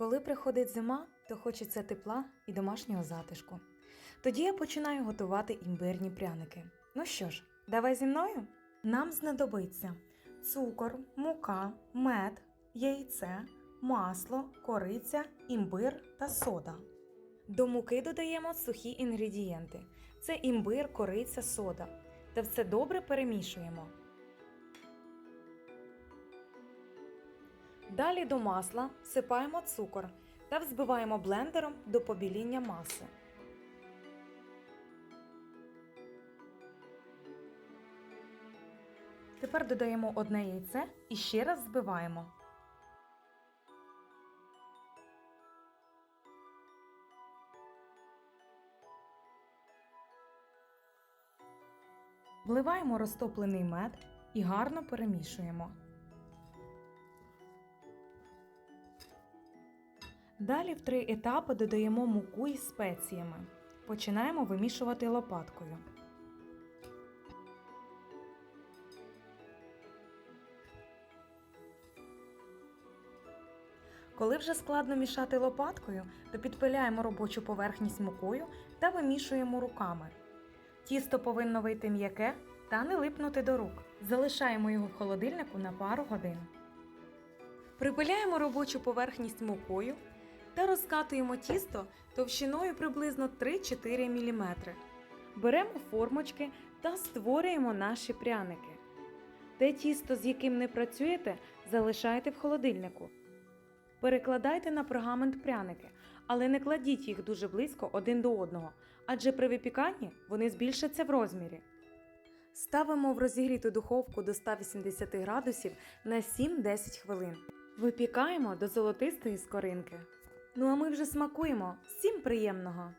Коли приходить зима, то хочеться тепла і домашнього затишку. Тоді я починаю готувати імбирні пряники. Ну що ж, давай зі мною? Нам знадобиться цукор, мука, мед, яйце, масло, кориця, імбир та сода. До муки додаємо сухі інгредієнти: це імбир, кориця, сода. Та все добре перемішуємо. Далі до масла всипаємо цукор та взбиваємо блендером до побіління маси. Тепер додаємо одне яйце і ще раз збиваємо. Вливаємо розтоплений мед і гарно перемішуємо. Далі в три етапи додаємо муку із спеціями. Починаємо вимішувати лопаткою. Коли вже складно мішати лопаткою, то підпиляємо робочу поверхність мукою та вимішуємо руками. Тісто повинно вийти м'яке та не липнути до рук. Залишаємо його в холодильнику на пару годин. Припиляємо робочу поверхність мукою та розкатуємо тісто товщиною приблизно 3-4 мм. Беремо формочки та створюємо наші пряники. Те тісто, з яким не працюєте, залишайте в холодильнику. Перекладайте на пергамент пряники, але не кладіть їх дуже близько один до одного, адже при випіканні вони збільшаться в розмірі. Ставимо в розігріту духовку до 180 градусів на 7-10 хвилин. Випікаємо до золотистої скоринки. Ну а ми вже смакуємо. Всім приємного!